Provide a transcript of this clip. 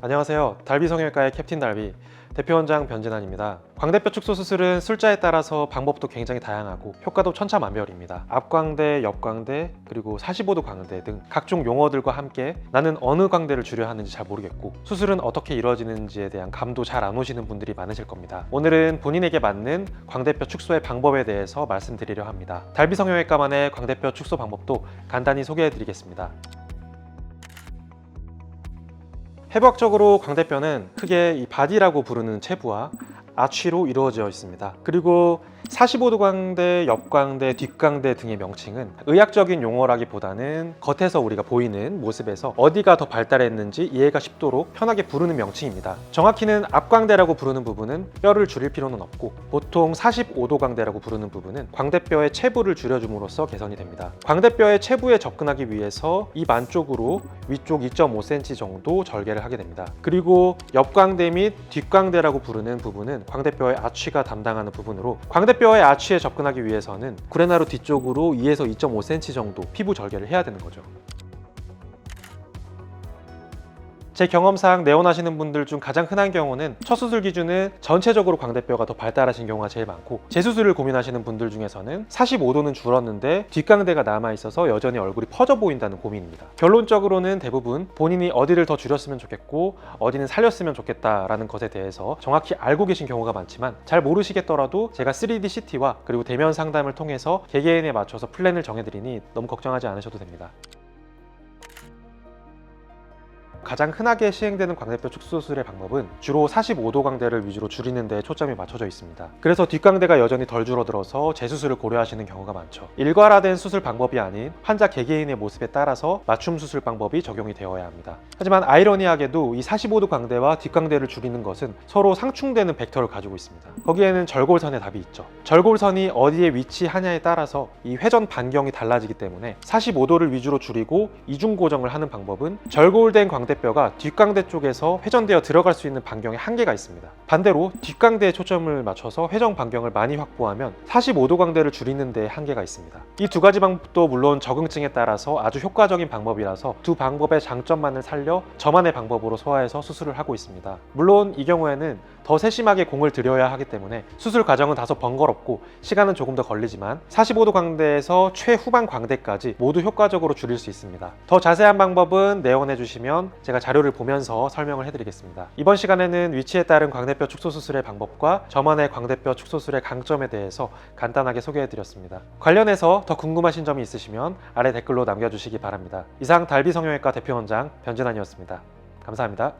안녕하세요. 달비 성형외과의 캡틴 달비 대표원장 변진환입니다. 광대뼈 축소 수술은 술자에 따라서 방법도 굉장히 다양하고 효과도 천차만별입니다. 앞광대, 옆광대, 그리고 45도 광대 등 각종 용어들과 함께 나는 어느 광대를 줄여야 하는지 잘 모르겠고 수술은 어떻게 이루어지는지에 대한 감도 잘 안 오시는 분들이 많으실 겁니다. 오늘은 본인에게 맞는 광대뼈 축소의 방법에 대해서 말씀드리려 합니다. 달비 성형외과만의 광대뼈 축소 방법도 간단히 소개해 드리겠습니다. 해부학적으로 광대뼈는 크게 이 바디라고 부르는 체부와 아취로 이루어져 있습니다. 그리고 45도 광대, 옆광대, 뒷광대 등의 명칭은 의학적인 용어라기보다는 겉에서 우리가 보이는 모습에서 어디가 더 발달했는지 이해가 쉽도록 편하게 부르는 명칭입니다. 정확히는 앞광대라고 부르는 부분은 뼈를 줄일 필요는 없고 보통 45도 광대라고 부르는 부분은 광대뼈의 체부를 줄여줌으로써 개선이 됩니다. 광대뼈의 체부에 접근하기 위해서 입 안쪽으로 위쪽 2.5cm 정도 절개를 하게 됩니다. 그리고 옆광대 및 뒷광대라고 부르는 부분은 광대뼈의 아취가 담당하는 부분으로 광대뼈의 아취에 접근하기 위해서는 구레나루 뒤쪽으로 2에서 2.5cm 정도 피부 절개를 해야 되는 거죠. 제 경험상 내원하시는 분들 중 가장 흔한 경우는 첫 수술 기준은 전체적으로 광대뼈가 더 발달하신 경우가 제일 많고 재수술을 고민하시는 분들 중에서는 45도는 줄었는데 뒷광대가 남아 있어서 여전히 얼굴이 퍼져 보인다는 고민입니다. 결론적으로는 대부분 본인이 어디를 더 줄였으면 좋겠고 어디는 살렸으면 좋겠다라는 것에 대해서 정확히 알고 계신 경우가 많지만 잘 모르시겠더라도 제가 3D CT와 그리고 대면 상담을 통해서 개개인에 맞춰서 플랜을 정해드리니 너무 걱정하지 않으셔도 됩니다. 가장 흔하게 시행되는 광대뼈 축소 수술의 방법은 주로 45도 광대를 위주로 줄이는 데 초점이 맞춰져 있습니다. 그래서 뒷광대가 여전히 덜 줄어들어서 재수술을 고려하시는 경우가 많죠. 일괄화된 수술 방법이 아닌 환자 개개인의 모습에 따라서 맞춤 수술 방법이 적용이 되어야 합니다. 하지만 아이러니하게도 이 45도 광대와 뒷광대를 줄이는 것은 서로 상충되는 벡터를 가지고 있습니다. 거기에는 절골선의 답이 있죠. 절골선이 어디에 위치하냐에 따라서 이 회전 반경이 달라지기 때문에 45도를 위주로 줄이고 이중 고정을 하는 방법은 절골된 광대 뼈가 뒷광대 쪽에서 회전되어 들어갈 수 있는 반경에 한계가 있습니다. 반대로 뒷광대에 초점을 맞춰서 회전 반경을 많이 확보하면 45도 광대를 줄이는 데 한계가 있습니다. 이 두 가지 방법도 물론 적응증에 따라서 아주 효과적인 방법이라서 두 방법의 장점만을 살려 저만의 방법으로 소화해서 수술을 하고 있습니다. 물론 이 경우에는 더 세심하게 공을 들여야 하기 때문에 수술 과정은 다소 번거롭고 시간은 조금 더 걸리지만 45도 광대에서 최후반 광대까지 모두 효과적으로 줄일 수 있습니다. 더 자세한 방법은 내원해 주시면 제가 자료를 보면서 설명을 해드리겠습니다. 이번 시간에는 위치에 따른 광대뼈 축소 수술의 방법과 저만의 광대뼈 축소 수술의 강점에 대해서 간단하게 소개해드렸습니다. 관련해서 더 궁금하신 점이 있으시면 아래 댓글로 남겨주시기 바랍니다. 이상 달비성형외과 대표원장 변진환이었습니다. 감사합니다.